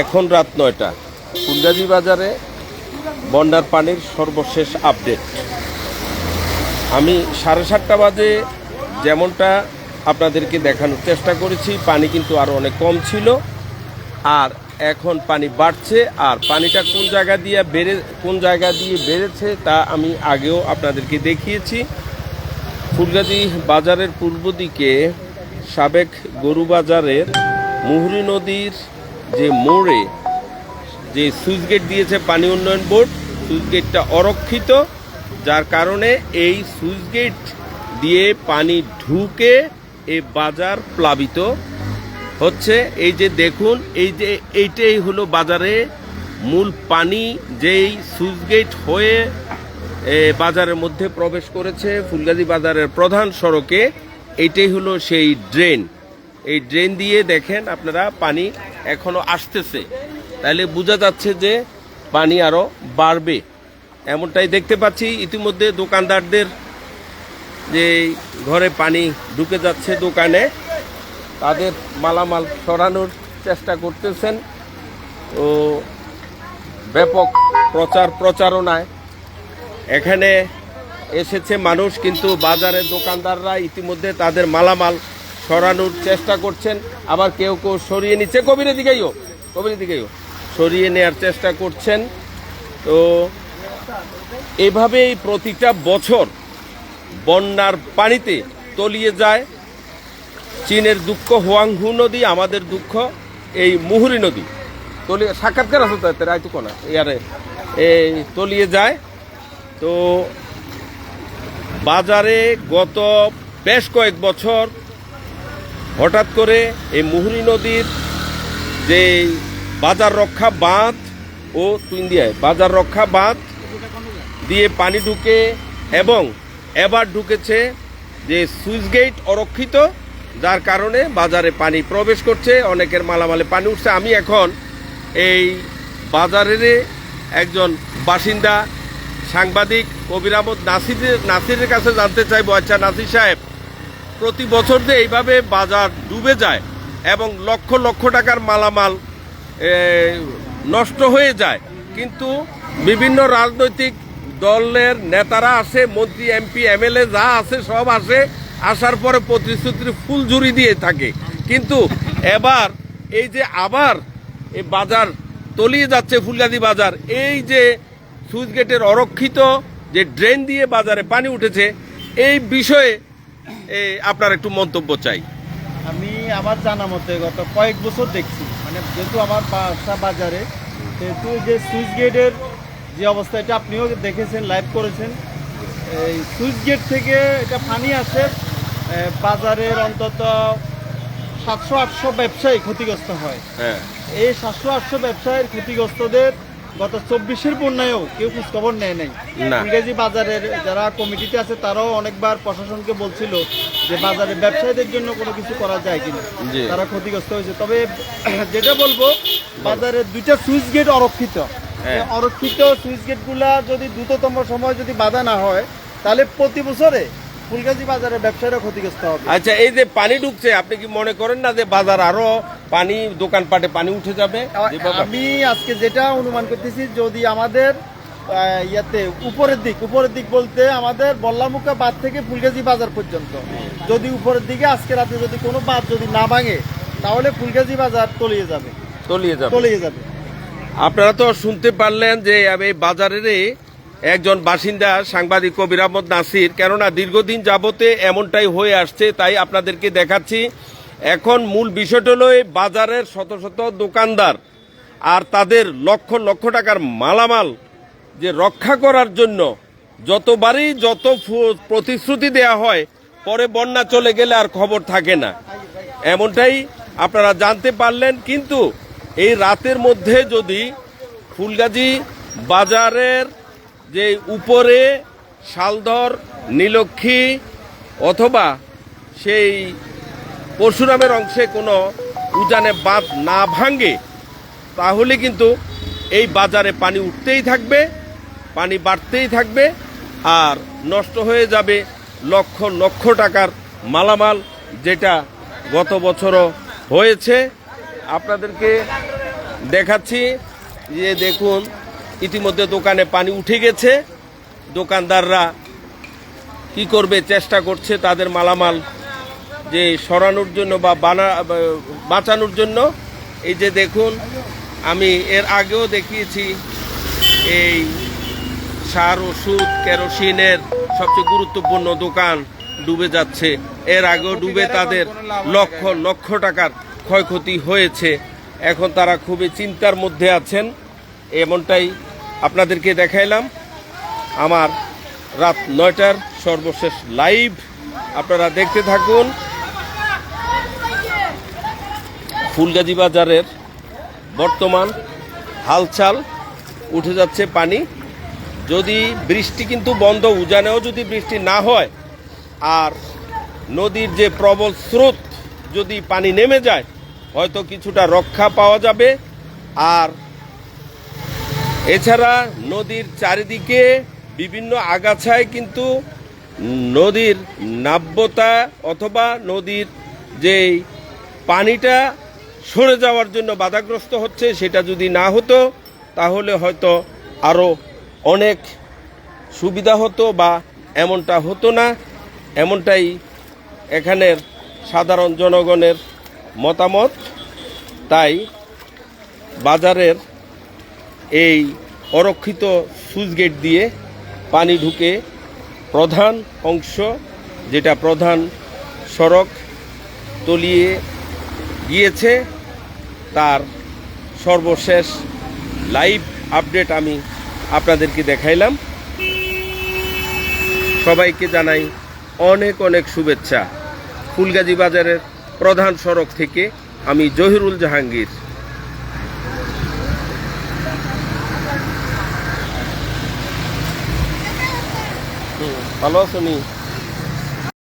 এখন রাত নয়টা। ফুলগাজী বাজারে বন্যার পানির সর্বশেষ আপডেট। আমি সাড়ে সাতটা বাজে যেমনটা আপনাদেরকে দেখানোর চেষ্টা করেছি, পানি কিন্তু আরও অনেক কম ছিল। আর এখন পানি বাড়ছে, আর পানিটা কোন জায়গা দিয়ে বেড়ে, কোন জায়গা দিয়ে বেড়েছে তা আমি আগেও আপনাদেরকে দেখিয়েছি। ফুলগাজী বাজারের পূর্ব দিকে সাবেক গরু বাজারের মুহুরী নদীর যে মোড়ে যে সুইচ গেট দিয়েছে পানি উন্নয়ন বোর্ড, সুইচ গেটটা অরক্ষিত, যার কারণে এই সুইচ গেট দিয়ে পানি ঢুকে এ বাজার প্লাবিত হচ্ছে। এই যে দেখুন, এই যে এইটাই হলো বাজারে মূল পানি, যেই সুইচ গেট হয়ে বাজারের মধ্যে প্রবেশ করেছে ফুলগাজী বাজারের প্রধান সড়কে এইটাই হলো সেই ড্রেন। এই ড্রেন দিয়ে দেখেন আপনারা পানি এখনও আসতেছে। তাহলে বোঝা যাচ্ছে যে পানি আরও বাড়বে। এমনটাই দেখতে পাচ্ছি ইতিমধ্যে দোকানদারদের যে ঘরে পানি ঢুকে যাচ্ছে দোকানে, তাদের মালামাল সরানোর চেষ্টা করতেছেন। ও ব্যাপক প্রচার প্রচারণায় এখানে এসেছে মানুষ, কিন্তু বাজারের দোকানদাররা ইতিমধ্যে তাদের মালামাল সরানোর চেষ্টা করছেন। আবার কেউ কেউ সরিয়ে নিচ্ছে। কবিরের দিকেইও কবিরের দিকেইও সরিয়ে নেওয়ার চেষ্টা করছেন। তো এভাবেই প্রতিটা বছর বন্যার পানিতে তলিয়ে যায়। চীনের দুঃখ, হোয়াংহু নদী, আমাদের দুঃখ, এই মুহুরি নদী। তলিয়ে, সাক্ষাৎকার আছে তো এতে, রায়তু কোনা? ইয়ারে এই তলিয়ে যায়। তো বাজারে গত বেশ কয়েক বছর হঠাৎ করে এই মুহুরী নদীর যে বাজার রক্ষা বাঁধ ও তুই দিয়ে বাজার রক্ষা বাঁধ দিয়ে পানি ঢুকে এবং এবার ঢুকেছে যে সুইচ গেট অরক্ষিত, যার কারণে বাজারে পানি প্রবেশ করছে, অনেকের মালামালে পানি উঠছে। আমি এখন এই বাজারের একজন বাসিন্দা, সাংবাদিক কবির আহমদ নাসিরের নাসিরের কাছে জানতে চাইব। আচ্ছা নাসির সাহেব প্রতি বছর যে এইভাবে বাজার ডুবে যায় এবং লক্ষ লক্ষ টাকার মালামাল নষ্ট হয়ে যায়, কিন্তু বিভিন্ন রাজনৈতিক দলের নেতারা আসে, মন্ত্রী, এমপি, এমএলএ যা আছে সব আসে, আসার পরে প্রতিশ্রুতির ফুল জুড়ি দিয়ে থাকে। কিন্তু এবার এই যে আবার এই বাজার তলিয়ে যাচ্ছে ফুলগাদি বাজার, এই যে সুইচ গেটের অরক্ষিত যে ড্রেন দিয়ে বাজারে পানি উঠেছে, এই বিষয়ে আপনার একটু মন্তব্য চাই। আমি আমার জানা মতে গত কয়েক বছর দেখছি মানে যেহেতু আমার বাসা বাজারে সেহেতু যে সুইচ গেটের যে অবস্থা এটা আপনিও দেখেছেন লাইভ করেছেন। এই সুইচ গেট থেকে এটা পানি আসে বাজারের অন্তত সাতশো আটশো ব্যবসায়ী ক্ষতিগ্রস্ত হয়। হ্যাঁ। এই সাতশো আটশো ব্যবসায়ীর ক্ষতিগ্রস্তদের গত চব্বিশের বন্যায়ও কেউ খোঁজখবর নেয় নাই। ইংরেজি বাজারের যারা কমিটিতে আছে তারাও অনেকবার প্রশাসনকে বলছিল যে বাজারে ব্যবসায়ীদের জন্য কোনো কিছু করা যায় কিনা। তারা ক্ষতিগ্রস্ত হয়েছে। তবে যেটা বলব বাজারের দুইটা সুইচ গেট অরক্ষিত। হ্যাঁ। অরক্ষিত সুইচ গেটগুলা যদি দ্রুততম সময় যদি বাধা না হয় তাহলে প্রতি বছরে ফুলগাজী বাজারের ব্যবসায়ীরা ক্ষতিগ্রস্ত হবে। আচ্ছা এই যে পানি ঢুকছে আপনি কি মনে করেন না যে বাজার আরও পানি দোকানপাটে পানি উঠে যাবে। আমি আজকে যেটা অনুমান করতেছি যদি আমাদের ইয়াতে উপরের দিক উপরের দিক বলতে আমাদের বল্লামুখা বাঁধ থেকে ফুলগাজি বাজার পর্যন্ত। যদি উপরের দিকে আজকে রাতে যদি কোনো বাঁধ যদি না ভাঙে তাহলে ফুলগাজি বাজার তলিয়ে যাবে। তলিয়ে যাবে। তলিয়ে যাবে। আপনারা তো শুনতে পারলেন যে এই বাজারের একজন বাসিন্দা সাংবাদিক কবির আহমদ নাসির। কেননা দীর্ঘদিন যাবতে এমনটাই হয়ে আসছে তাই আপনাদেরকে দেখাচ্ছি। এখন মূল বিষয়টা হলো এই বাজারের শত শত দোকানদার আর তাদের লক্ষ লক্ষ টাকার মালামাল যে রক্ষা করার জন্য যতবারই যত প্রতিশ্রুতি দেয়া হয়, পরে বন্যা চলে গেলে আর খবর থাকে না। এমনটাই আপনারা জানতে পারলেন, কিন্তু এই রাতের মধ্যে যদি ফুলগাজী বাজারের যে উপরে শালধর, নীলক্ষী অথবা সেই পরশুরামের অংশে কোনো উজানে বাঁধ না ভাঙ্গে তাহলে কিন্তু এই বাজারে পানি উঠতেই থাকবে, পানি বাড়তেই থাকবে, আর নষ্ট হয়ে যাবে লক্ষ লক্ষ টাকার মালামাল, যেটা গত বছরও হয়েছে। আপনাদেরকে দেখাচ্ছি, যে দেখুন, ইতিমধ্যে দোকানে পানি উঠে গেছে। দোকানদাররা কি করবে, চেষ্টা করছে তাদের মালামাল যে সরানোর জন্য বা বানা বাঁচানোর জন্য এই যে দেখুন আমি এর আগেও দেখিয়েছি এই সার ওষুধ কেরোসিনের সবচেয়ে গুরুত্বপূর্ণ দোকান ডুবে যাচ্ছে। এর আগেও ডুবে তাদের লক্ষ লক্ষ টাকার ক্ষয়ক্ষতি হয়েছে। এখন তারা খুবই চিন্তার মধ্যে আছেন। এমনটাই আপনাদেরকে দেখাইলাম। আমার রাত নয়টার সর্বশেষ লাইভ। আপনারা দেখতে থাকুন। ফুলগাজী বাজারের বর্তমান হালচাল, উঠে যাচ্ছে পানি। যদি বৃষ্টি কিন্তু বন্ধ, উজানেও যদি বৃষ্টি না হয়, আর নদীর যে প্রবল স্রোত যদি পানি নেমে যায়, হয়তো কিছুটা রক্ষা পাওয়া যাবে। আর এছাড়া নদীর চারিদিকে বিভিন্ন আগাছায় কিন্তু নদীর নাব্যতা অথবা নদীর যেই পানিটা সরে যাওয়ার জন্য বাধাগ্রস্ত হচ্ছে, সেটা যদি না হতো, তাহলে হয়তো আরও অনেক সুবিধা হতো বা এমনটা হতো না। এমনটাই এখানের সাধারণ জনগণের মতামত। তাই বাজারের এই অরক্ষিত সুইচ গেট দিয়ে পানি ঢুকে প্রধান অংশ, যেটা প্রধান সড়ক, তলিয়ে গিয়েছে, তার সর্বশেষ লাইভ আপডেট আমি আপনাদেরকে দেখাইলাম। সবাইকে জানাই অনেক অনেক শুভেচ্ছা। ফুলগাজী বাজারের প্রধান সড়ক থেকে আমি জহিরুল জাহাঙ্গীর। ভালো আছো